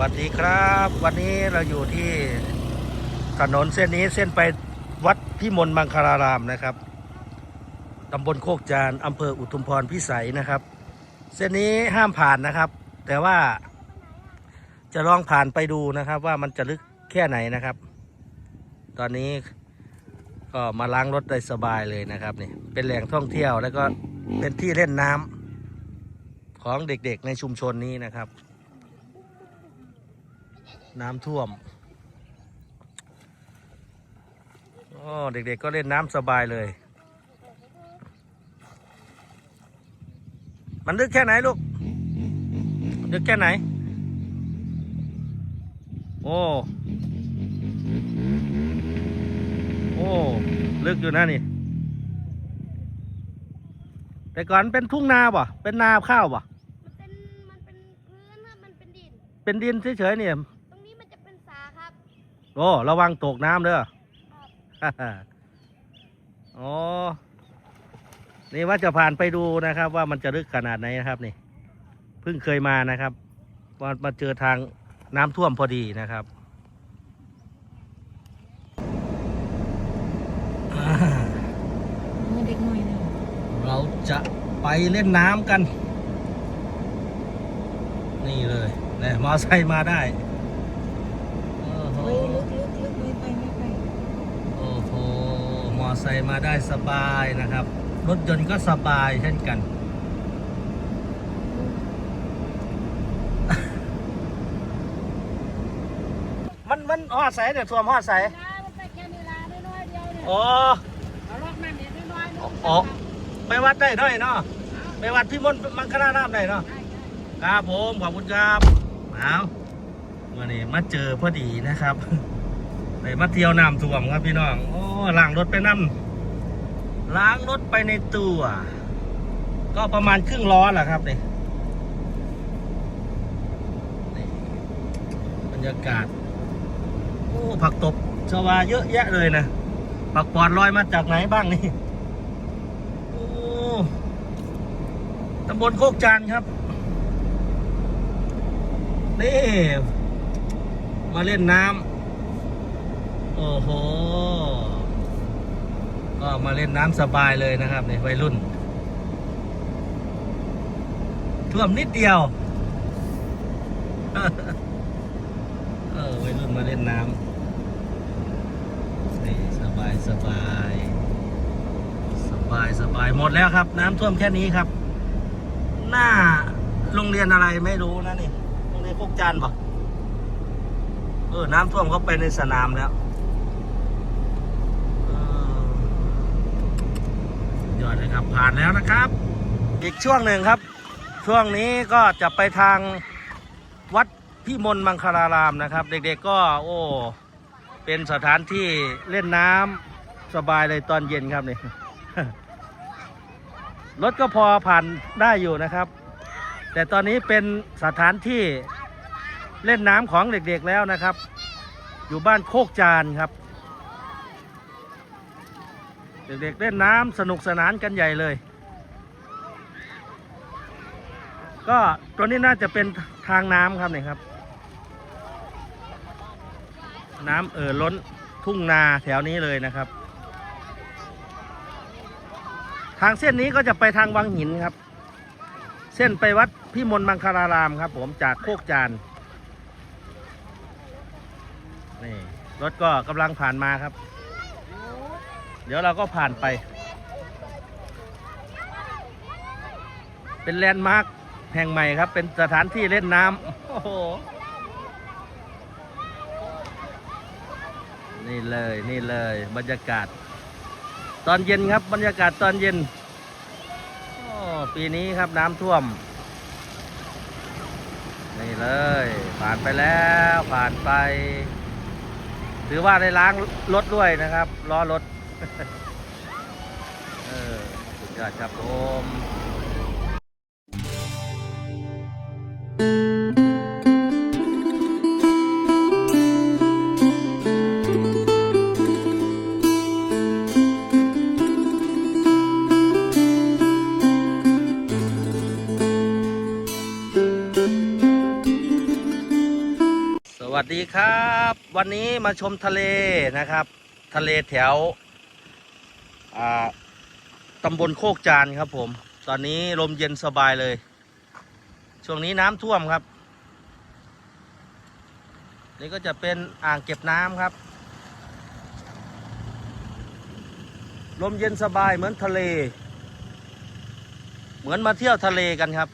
วัสดีครับ วันนี้เราอยู่ที่ถนนเส้นนี้เส้นไปวัดพิมลมังคลารามนะครับตำบลโคกจานอำเภออุทุมพรพิสัยนะครับ เส้นนี้ห้ามผ่านนะครับ แต่ว่าจะลองผ่านไปดูนะครับ ว่ามันจะลึกแค่ไหนนะครับ ตอนนี้ก็มาล้างรถได้สบายเลยนะครับนี่เป็นแหล่งท่องเที่ยวแล้วก็เป็นที่เล่นน้ำของเด็กๆในชุมชนนี้นะครับ น้ำท่วมโอ้เด็กๆก็เล่นน้ำสบายเลย มันลึกแค่ไหนลูก ลึกแค่ไหน โอ้ โอ้ ลึกอยู่นะนี่ แต่ก่อนเป็นทุ่งนาป่ะเป็นนาข้าวป่ะมันเป็นมันเป็นพื้นครับมันเป็นดิน เป็นดินเฉยๆเนี่ย โอ้ระวังตกน้ำเด้อครับโอ้นี่ว่าจะผ่านไปดูนะครับ ว่ามันจะลึกขนาดไหนนะครับนี่ เพิ่งเคยมานะครับว่ามาเจอทางน้ำท่วมพอดีนะครับอ่าเด็กหน่อยนะเราจะไปเล่นน้ำกัน นี่เลยเนี่ยมอไซค์มาได้โอ้โห เฮ้ยลึกลึกลึกไม่ไปไม่ไป โอ้โห มอ ไซค์มาได้สบายนะครับ รถยนต์ก็สบายเช่นกัน มันมันหอดใสเนี่ยท่วมหอดใสน้ำมันไปแค่นี้ละน้อยๆเดียวเนี่ยโอ้เอาลอกน้ำนิดน้อยๆนึงโอ้ไปวัดได้ด้วยเนาะไปวัดพี่มนต์มังคณาน้ำได้เนาะได้ได้ครับผมขอบคุณครับเอาวันนี้มาเจอพอดีนะครับ ไปมาเที่ยวน้ำท่วมครับพี่น้องโอ้ล้างรถไปน้ำล้างรถไปในตัว ก็ประมาณครึ่งล้อแหละครับนี่นี่บรรยากาศโอ้ผักตบชวาเยอะแยะเลยนะผักปอดลอยมาจากไหนบ้างนี่โอ้ตำบลโคกจานครับนี่มาเล่นน้ำ โอ้โห ก็มาเล่นน้ำสบายเลยนะครับเนี่ยวัยรุ่นท่วมนิดเดียว เออวัยรุ่นมาเล่นน้ำนี่สบายสบายสบายสบายหมดแล้วครับ น้ำท่วมแค่นี้ครับ หน้าโรงเรียนอะไรไม่รู้นะนี่โรงเรียนพวกจันทร์ปะเออ น้ำท่วมเขาไปในสนามแล้วเออยอดเลยครับ ผ่านแล้วนะครับ อีกช่วงหนึ่งครับ ช่วงนี้ก็จะไปทางวัดพิมลมังคลารามนะครับ เด็กๆก็โอ้เป็นสถานที่เล่นน้ำสบายเลยตอนเย็นครับนี่รถก็พอผ่านได้อยู่นะครับ แต่ตอนนี้เป็นสถานที่เล่นน้ำของเด็กๆแล้วนะครับ อยู่บ้านโคกจานครับ เด็กๆเล่นน้ำสนุกสนานกันใหญ่เลย ก็ตัวนี้น่าจะเป็นทางน้ำครับเนี่ยครับ น้ำเอ่อล้นทุ่งนาแถวนี้เลยนะครับ ทางเส้นนี้ก็จะไปทางวังหินครับ เส้นไปวัดพิมลมังคลารามครับ ผมจากโคกจานนี่รถก็กำลังผ่านมาครับ เดี๋ยวเราก็ผ่านไป เป็นแลนด์มาร์คแห่งใหม่ครับ เป็นสถานที่เล่นน้ำโอ้โหนี่เลยนี่เลยบรรยากาศ ตอนเย็นครับบรรยากาศตอนเย็นปีนี้ครับน้ำท่วม นี่เลย ผ่านไปแล้วผ่านไป ถือว่าได้ล้างรถด้วยนะครับล้อรถ สุดยอดครับผมวัสดีครับ วันนี้มาชมทะเลนะครับ ทะเลแถว ตำบลโคกจานครับผม ตอนนี้ลมเย็นสบายเลย ช่วงนี้น้ำท่วมครับ นี่ก็จะเป็นอ่างเก็บน้ำครับ ลมเย็นสบายเหมือนทะเล เหมือนมาเที่ยวทะเลกันครับ